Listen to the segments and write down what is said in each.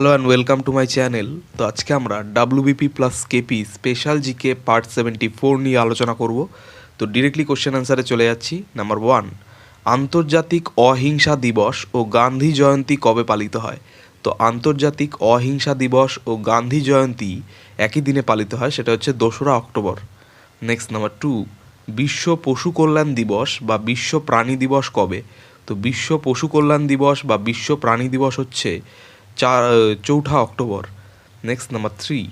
Hello and welcome to my channel তো আজকে আমরা WBP plus KP special GK part seventy four নিয়ে আলোচনা করব। তো ডিরেক্টলি কোশ্চেন অ্যান্সারে চলে যাচ্ছি। নাম্বার ওয়ান আন্তর্জাতিক অহিংসা দিবস ও গান্ধী জয়ন্তী কবে পালিত হয়? তো আন্তর্জাতিক অহিংসা দিবস ও গান্ধী জয়ন্তী একই দিনে পালিত হয়, সেটা হচ্ছে দোসরা অক্টোবর। নেক্সট নাম্বার টু বিশ্ব পশু কল্যাণ দিবস বা বিশ্ব প্রাণী দিবস কবে? তো বিশ্ব পশু কল্যাণ দিবস বা বিশ্ব প্রাণী দিবস হচ্ছে চার চৌঠা অক্টোবর। নেক্সট নাম্বার থ্রি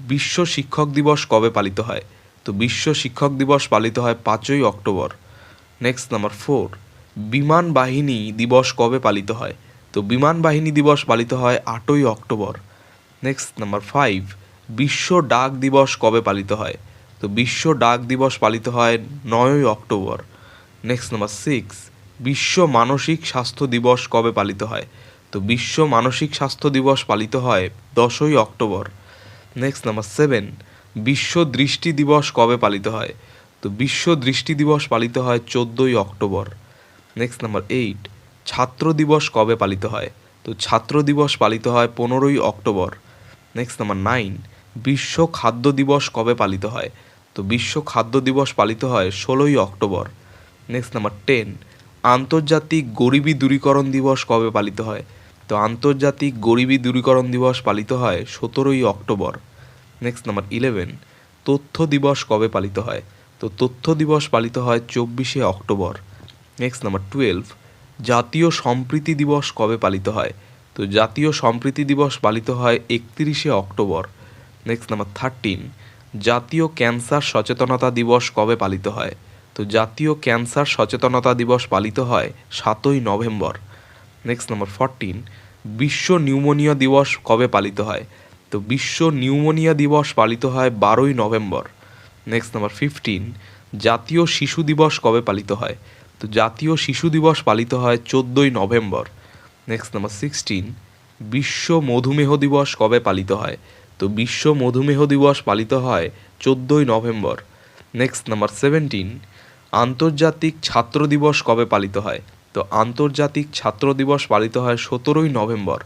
বিশ্ব শিক্ষক দিবস কবে পালিত হয়? তো বিশ্ব শিক্ষক দিবস পালিত হয় পাঁচই অক্টোবর। নেক্সট নাম্বার ফোর বিমান বাহিনী দিবস কবে পালিত হয়? তো বিমান বাহিনী দিবস পালিত হয় আটই অক্টোবর। নেক্সট নাম্বার ফাইভ বিশ্ব ডাক দিবস কবে পালিত হয়? তো বিশ্ব ডাক দিবস পালিত হয় নয়ই অক্টোবর। নেক্সট নাম্বার সিক্স বিশ্ব মানসিক স্বাস্থ্য দিবস কবে পালিত হয়? তো বিশ্ব মানসিক স্বাস্থ্য দিবস পালিত হয় দশই অক্টোবর। নেক্সট নাম্বার সেভেন বিশ্ব দৃষ্টি দিবস কবে পালিত হয়? তো বিশ্ব দৃষ্টি দিবস পালিত হয় চোদ্দোই অক্টোবর। নেক্সট নাম্বার এইট ছাত্র দিবস কবে পালিত হয়? তো ছাত্র দিবস পালিত হয় পনেরোই অক্টোবর। নেক্সট নাম্বার নাইন বিশ্ব খাদ্য দিবস কবে পালিত হয়? তো বিশ্ব খাদ্য দিবস পালিত হয় ষোলোই অক্টোবর। নেক্সট নাম্বার টেন আন্তর্জাতিক গরিবী দূরীকরণ দিবস কবে পালিত হয়? তো আন্তর্জাতিক গরিবী দূরীকরণ দিবস পালিত হয় সতেরোই অক্টোবর। নেক্সট নাম্বার ইলেভেন তথ্য দিবস কবে পালিত হয়? তো তথ্য দিবস পালিত হয় চব্বিশে অক্টোবর। নেক্সট নাম্বার টুয়েলভ জাতীয় সম্প্রীতি দিবস কবে পালিত হয়? তো জাতীয় সম্প্রীতি দিবস পালিত হয় একত্রিশে অক্টোবর। নেক্সট নাম্বার থার্টিন জাতীয় ক্যান্সার সচেতনতা দিবস কবে পালিত হয়? তো জাতীয় ক্যান্সার সচেতনতা দিবস পালিত হয় সাতই নভেম্বর। নেক্সট নাম্বার ফরটিন বিশ্ব নিউমোনিয়া দিবস কবে পালিত হয়? তো বিশ্ব নিউমোনিয়া দিবস পালিত হয় বারোই নভেম্বর। নেক্সট নাম্বার ফিফটিন জাতীয় শিশু দিবস কবে পালিত হয়? তো জাতীয় শিশু দিবস পালিত হয় চোদ্দোই নভেম্বর। নেক্সট নাম্বার সিক্সটিন বিশ্ব মধুমেহ দিবস কবে পালিত হয়? তো বিশ্ব মধুমেহ দিবস পালিত হয় চোদ্দোই নভেম্বর। নেক্সট নাম্বার সেভেন্টিন আন্তর্জাতিক ছাত্র দিবস কবে পালিত হয়? তো আন্তর্জাতিক ছাত্র দিবস পালিত হয় সতেরোই নভেম্বর।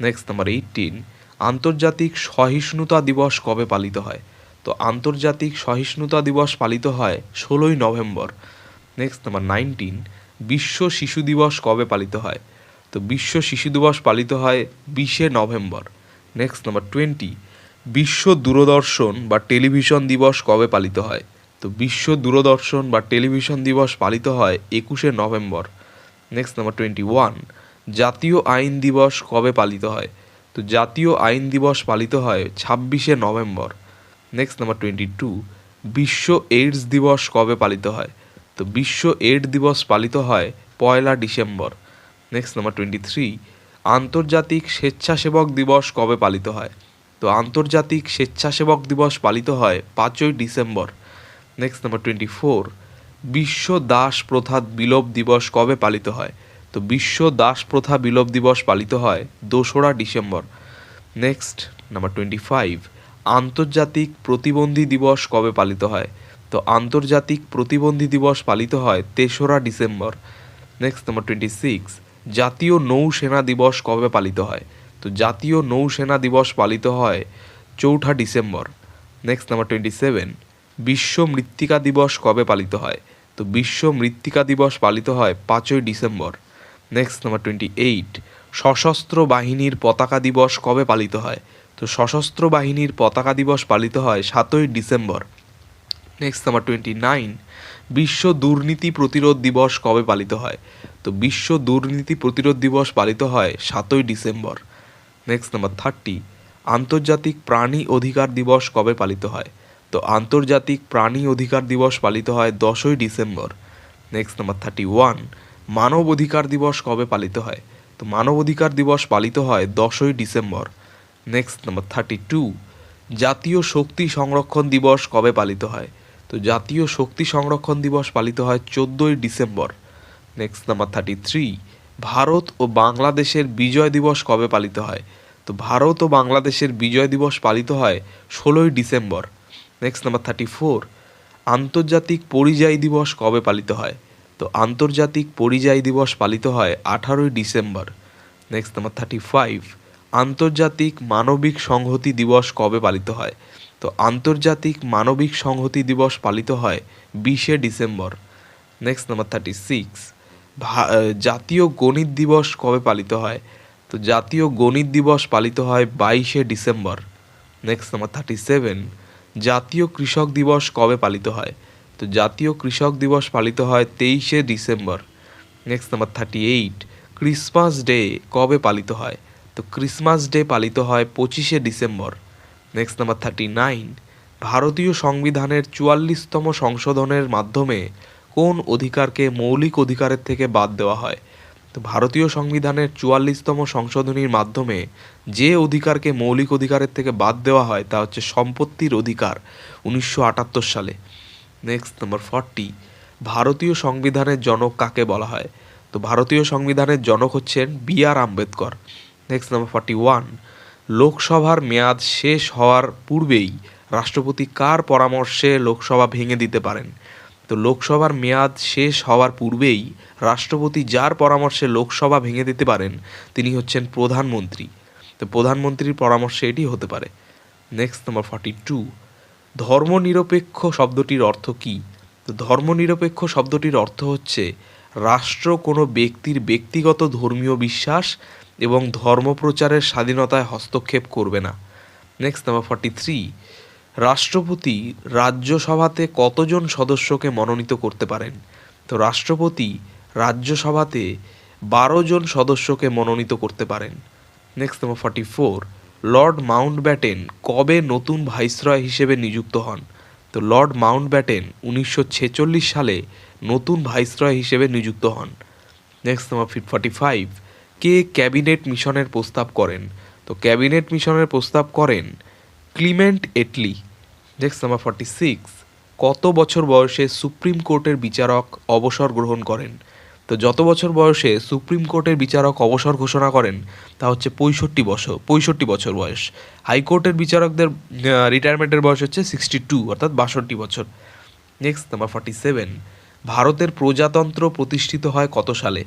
নেক্সট নাম্বার এইটিন আন্তর্জাতিক সহিষ্ণুতা দিবস কবে পালিত হয়? তো আন্তর্জাতিক সহিষ্ণুতা দিবস পালিত হয় ষোলোই নভেম্বর। নেক্সট নাম্বার নাইনটিন বিশ্ব শিশু দিবস কবে পালিত হয়? তো বিশ্ব শিশু দিবস পালিত হয় বিশে নভেম্বর। নেক্সট নাম্বার টোয়েন্টি বিশ্ব দূরদর্শন বা টেলিভিশন দিবস কবে পালিত হয়? তো বিশ্ব দূরদর্শন বা টেলিভিশন দিবস পালিত হয় একুশে November. Next number twenty one জাতীয় আইন দিবস কবে পালিত হয়? তো জাতীয় আইন দিবস পালিত হয় ছাব্বিশে November. Next number twenty two বিশ্ব এইডস দিবস কবে পালিত হয়? তো বিশ্ব এইড দিবস পালিত হয় পয়লা December. Next number twenty three আন্তর্জাতিক স্বেচ্ছাসেবক দিবস কবে পালিত হয়? তো আন্তর্জাতিক স্বেচ্ছাসেবক দিবস পালিত হয় পাঁচই December. Next number twenty four বিশ্ব দাস প্রথা বিলোপ দিবস কবে পালিত হয়? তো বিশ্ব দাস প্রথা বিলোপ দিবস পালিত হয় দোসরা December. Next, number twenty five আন্তর্জাতিক প্রতিবন্ধী দিবস কবে পালিত হয়? তো আন্তর্জাতিক প্রতিবন্ধী দিবস পালিত হয় তেসরা December. Next, number twenty six জাতীয় নৌসেনা দিবস কবে পালিত হয়? তো জাতীয় নৌসেনা দিবস পালিত হয় চৌঠা December. Next, number twenty seven বিশ্ব মৃত্তিকা দিবস কবে পালিত হয়? তো বিশ্ব মৃত্তিকা দিবস পালিত হয় পাঁচই December. Next number twenty eight সশস্ত্র বাহিনীর পতাকা দিবস কবে পালিত হয়? তো সশস্ত্র বাহিনীর পতাকা দিবস পালিত হয় সাতই December. Next number twenty nine বিশ্ব দুর্নীতি প্রতিরোধ দিবস কবে পালিত হয়? তো বিশ্ব দুর্নীতি প্রতিরোধ দিবস পালিত হয় সাতই ডিসেম্বর। নেক্সট নাম্বার থার্টি আন্তর্জাতিক প্রাণী অধিকার দিবস কবে পালিত হয়? তো আন্তর্জাতিক প্রাণী অধিকার দিবস পালিত হয় দশই December. Next number thirty one মানব অধিকার দিবস কবে পালিত হয়? তো মানব অধিকার দিবস পালিত হয় দশই December. Next number thirty two জাতীয় শক্তি সংরক্ষণ দিবস কবে পালিত হয়? তো জাতীয় শক্তি সংরক্ষণ দিবস পালিত হয় চোদ্দোই December. Next number thirty three Bharat ও বাংলাদেশের বিজয় দিবস কবে পালিত হয়? তো ভারত ও বাংলাদেশের বিজয় দিবস পালিত হয় ষোলোই December. Next number thirty four আন্তর্জাতিক পরিযায়ী দিবস কবে পালিত হয়? তো আন্তর্জাতিক পরিযায়ী দিবস পালিত হয় আঠারোই December. Next number thirty five আন্তর্জাতিক মানবিক সংহতি দিবস কবে পালিত হয়? তো আন্তর্জাতিক মানবিক সংহতি দিবস পালিত হয় বিশে December. Next number thirty six জাতীয় গণিত দিবস কবে পালিত হয়? তো জাতীয় গণিত দিবস পালিত হয় বাইশে December. Next number thirty seven জাতীয় কৃষক দিবস কবে পালিত হয়? তো জাতীয় কৃষক দিবস পালিত হয় তেইশে December. Next number thirty eight Christmas day কবে পালিত হয়? তো ক্রিসমাস ডে পালিত হয় পঁচিশে December. Next number thirty nine ভারতীয় সংবিধানের চুয়াল্লিশতম সংশোধনের মাধ্যমে কোন অধিকারকে মৌলিক অধিকারের থেকে বাদ দেওয়া হয়? তো ভারতীয় সংবিধানের চুয়াল্লিশতম সংশোধনীর মাধ্যমে যে অধিকারকে মৌলিক অধিকারের থেকে বাদ দেওয়া হয় তা হচ্ছে সম্পত্তির অধিকার, উনিশশো আটাত্তর সালে। নেক্সট নাম্বার ফর্টি ভারতীয় সংবিধানের জনক কাকে বলা হয়? তো ভারতীয় সংবিধানের জনক হচ্ছেন B R Ambedkar. Next number forty one লোকসভার মেয়াদ শেষ হওয়ার পূর্বেই রাষ্ট্রপতি কার পরামর্শে লোকসভা ভেঙে দিতে পারেন? তো লোকসভার মেয়াদ শেষ হওয়ার পূর্বেই রাষ্ট্রপতি যার পরামর্শে লোকসভা ভেঙে দিতে পারেন, তিনি হচ্ছেন প্রধানমন্ত্রী। তো প্রধানমন্ত্রীর পরামর্শে এটি হতে পারে। নেক্সট নাম্বার ফর্টি টু ধর্মনিরপেক্ষ শব্দটির অর্থ কী? তো ধর্মনিরপেক্ষ শব্দটির অর্থ হচ্ছে রাষ্ট্র কোনো ব্যক্তির ব্যক্তিগত ধর্মীয় বিশ্বাস এবং ধর্মপ্রচারের স্বাধীনতায় হস্তক্ষেপ করবে না। নেক্সট নাম্বার ফর্টি থ্রি রাষ্ট্রপতি রাজ্যসভাতে কতজন সদস্যকে মনোনীত করতে পারেন? তো রাষ্ট্রপতি রাজ্যসভাতে বারো জন সদস্যকে মনোনীত করতে পারেন। Next number forty four Lord Mountbatten কবে নতুন ভাইসরয় হিসেবে নিযুক্ত হন? তো লর্ড মাউন্ট ব্যাটেন উনিশশো ছেচল্লিশ সালে নতুন ভাইসরয় হিসেবে নিযুক্ত হন। নেক্সট নাম্বার ফিট ফর্টি ফাইভ কে ক্যাবিনেট মিশনের প্রস্তাব করেন? তো ক্যাবিনেট মিশনের প্রস্তাব করেন Clement Attlee, next number forty six কত বছর বয়সে সুপ্রিম কোর্টের বিচারক অবসর গ্রহণ করেন? তো যত বছর বয়সে সুপ্রিম কোর্টের বিচারক অবসর ঘোষণা করেন, তা হচ্ছে পঁয়ষট্টি বছর পঁয়ষট্টি বছর বয়স। হাইকোর্টের বিচারকদের রিটায়ারমেন্টের বয়স হচ্ছে সিক্সটি টু অর্থাৎ বাষট্টি বছর। নেক্সট নাম্বার ফর্টি সেভেন ভারতের প্রজাতন্ত্র প্রতিষ্ঠিত হয় কত সালে?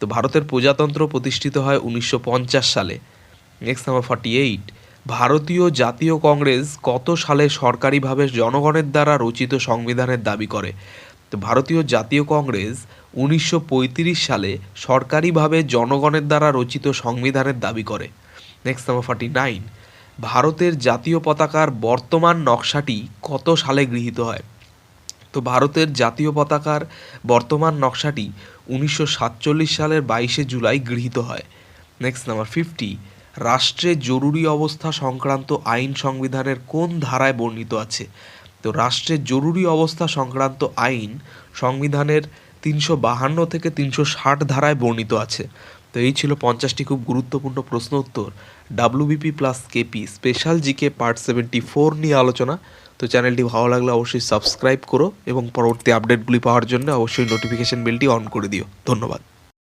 তো ভারতের প্রজাতন্ত্র প্রতিষ্ঠিত হয় উনিশশো পঞ্চাশ সালে। নেক্সট নাম্বার ফর্টি এইট ভারতীয় জাতীয় কংগ্রেস কত সালে সরকারিভাবে জনগণের দ্বারা রচিত সংবিধানের দাবি করে? তো ভারতীয় জাতীয় কংগ্রেস উনিশশো পঁয়ত্রিশ সালে সরকারিভাবে জনগণের দ্বারা রচিত সংবিধানের দাবি করে। নেক্সট নাম্বার ফর্টি নাইন ভারতের জাতীয় পতাকার বর্তমান নকশাটি কত সালে গৃহীত হয়? তো ভারতের জাতীয় পতাকার বর্তমান নকশাটি উনিশশো সাতচল্লিশ সালের বাইশে জুলাই গৃহীত হয়। নেক্সট নাম্বার ফিফটি রাষ্ট্রে জরুরি অবস্থা সংক্রান্ত আইন সংবিধানের কোন ধারায় বর্ণিত আছে? তো রাষ্ট্রের জরুরি অবস্থা সংক্রান্ত আইন সংবিধানের তিনশো বাহান্ন থেকে তিনশো ষাট ধারায় বর্ণিত আছে। তো এই ছিল পঞ্চাশটি খুব গুরুত্বপূর্ণ প্রশ্ন উত্তর। WBP plus KP special GK part seventy four নিয়ে আলোচনা। তো চ্যানেলটি ভালো লাগলে অবশ্যই সাবস্ক্রাইব করো এবং পরবর্তী আপডেটগুলি পাওয়ার জন্য অবশ্যই নোটিফিকেশন বেলটি অন করে দিও। ধন্যবাদ।